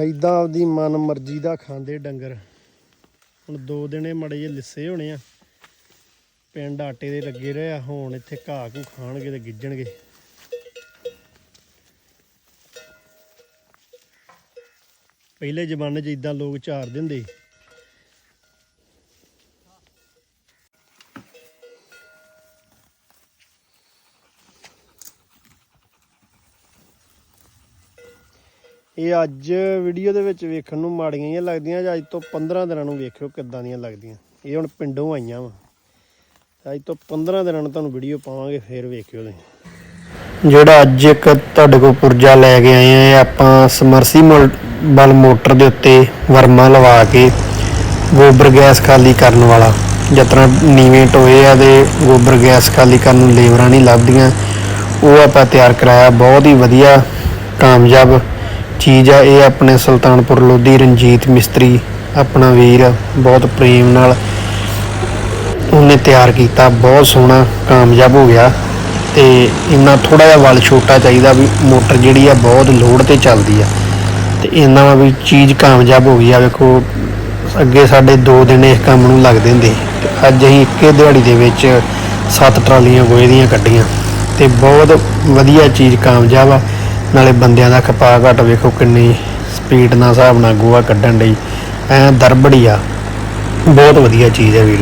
ਐਦਾਂ ਆਪਦੀ ਮਨ ਮਰਜ਼ੀ ਦਾ ਖਾਂਦੇ ਡੰਗਰ। ਹੁਣ ਦੋ ਦਿਨੇ ਮੜੇ ਜੇ ਲਿੱਸੇ ਹੋਣੇ ਆ। ਪਿੰਡ ਆਟੇ ਦੇ ਲੱਗੇ ਰਹੇ ਆ, ਹੁਣ ਇੱਥੇ ਘਾਹ ਘੂ ਖਾਣਗੇ ਤੇ ਗਿੱਜਣਗੇ। ਪਹਿਲੇ ਜ਼ਮਾਨੇ 'ਚ ਇਦਾਂ ਲੋਕ ਝਾਰ ਦਿੰਦੇ ਇਹ ਅੱਜ ਵੀਡੀਓ ਦੇ ਵਿੱਚ ਵੇਖਣ ਨੂੰ ਮਾੜੀਆਂ ਹੀ ਲੱਗਦੀਆਂ ਜਾਂ ਅੱਜ ਤੋਂ 15 ਦਿਨਾਂ ਨੂੰ ਵੇਖਿਓ ਕਿੱਦਾਂ ਦੀਆਂ ਲੱਗਦੀਆਂ। ਇਹ ਹੁਣ ਪਿੰਡੋਂ ਆਈਆਂ ਵਾ। ਅੱਜ ਤੋਂ 15 ਦਿਨਾਂ ਨੂੰ ਤੁਹਾਨੂੰ ਵੀਡੀਓ ਪਾਵਾਂਗੇ, ਫੇਰ ਵੇਖਿਓ ਤੁਸੀਂ। ਜਿਹੜਾ ਅੱਜ ਇੱਕ ਤੁਹਾਡੇ ਕੋਲ ਪੁਰਜਾ ਲੈ ਕੇ ਆਏ ਆ, ਇਹ ਆਪਾਂ ਸਮਰਸੀਬਲ ਮੋਟਰ ਦੇ ਉੱਤੇ ਵਰਮਾ ਲਵਾ ਕੇ ਗੋਬਰ ਗੈਸ ਖਾਲੀ ਕਰਨ ਵਾਲਾ। ਜਿਤਨਾ ਨੀਵੇਂ ਟੋਏ ਆ ਦੇ ਗੋਬਰ ਗੈਸ ਖਾਲੀ ਕਰਨ ਨੂੰ ਲੇਬਰਾਂ ਨਹੀਂ ਲੱਭਦੀਆਂ, ਉਹ ਆਪਾਂ ਤਿਆਰ ਕਰਾਇਆ। ਬਹੁਤ ਹੀ ਵਧੀਆ, ਕਾਮਯਾਬ ਚੀਜ਼ ਆ, ਇਹ ਆਪਣੇ ਸੁਲਤਾਨਪੁਰ ਲੋਧੀ ਰਣਜੀਤ ਮਿਸਤਰੀ, ਆਪਣਾ ਵੀਰ, ਬਹੁਤ ਪ੍ਰੇਮ ਨਾਲ ਉਹਨੇ ਤਿਆਰ ਕੀਤਾ। ਬਹੁਤ ਸੋਹਣਾ, ਕਾਮਯਾਬ ਹੋ ਗਿਆ ਤੇ ਇੰਨਾ ਥੋੜਾ ਜਿਹਾ ਵੱਲ ਛੋਟਾ ਚਾਹੀਦਾ ਵੀ ਮੋਟਰ ਜਿਹੜੀ ਆ, ਬਹੁਤ ਲੋਡ ਤੇ ਚੱਲਦੀ ਆ। ਤੇ ਇੰਨਾ ਵੀ ਚੀਜ਼ ਕਾਮਯਾਬ ਹੋ ਗਈ ਆ, ਵੇਖੋ, ਅੱਗੇ ਸਾਡੇ 2 ਦਿਨ ਇਸ ਕੰਮ ਨੂੰ ਲੱਗਦੇ ਹੁੰਦੇ ਤੇ ਅੱਜ ਅਸੀਂ ਇੱਕੇ ਦਿਹਾੜੀ ਦੇ ਵਿੱਚ 7 ਟਰਾਲੀਆਂ ਗੋਹੇ ਦੀਆਂ ਕੱਢੀਆਂ। ਤੇ ਬਹੁਤ ਵਧੀਆ ਚੀਜ਼ ਕਾਮਯਾਬ ਆ। ਨਾਲੇ ਬੰਦਿਆਂ ਦਾ ਖਪਾ ਘਟ ਵੇਖੋ ਕਿੰਨੀ ਸਪੀਡ ਨਾਲ ਹਿਸਾਬ ਨਾਲ ਗੋਹਾ ਕੱਢਣ ਲਈ ਐ ਦਰਬੜੀ ਆ। ਬਹੁਤ ਵਧੀਆ ਚੀਜ਼ ਹੈ ਵੀਰ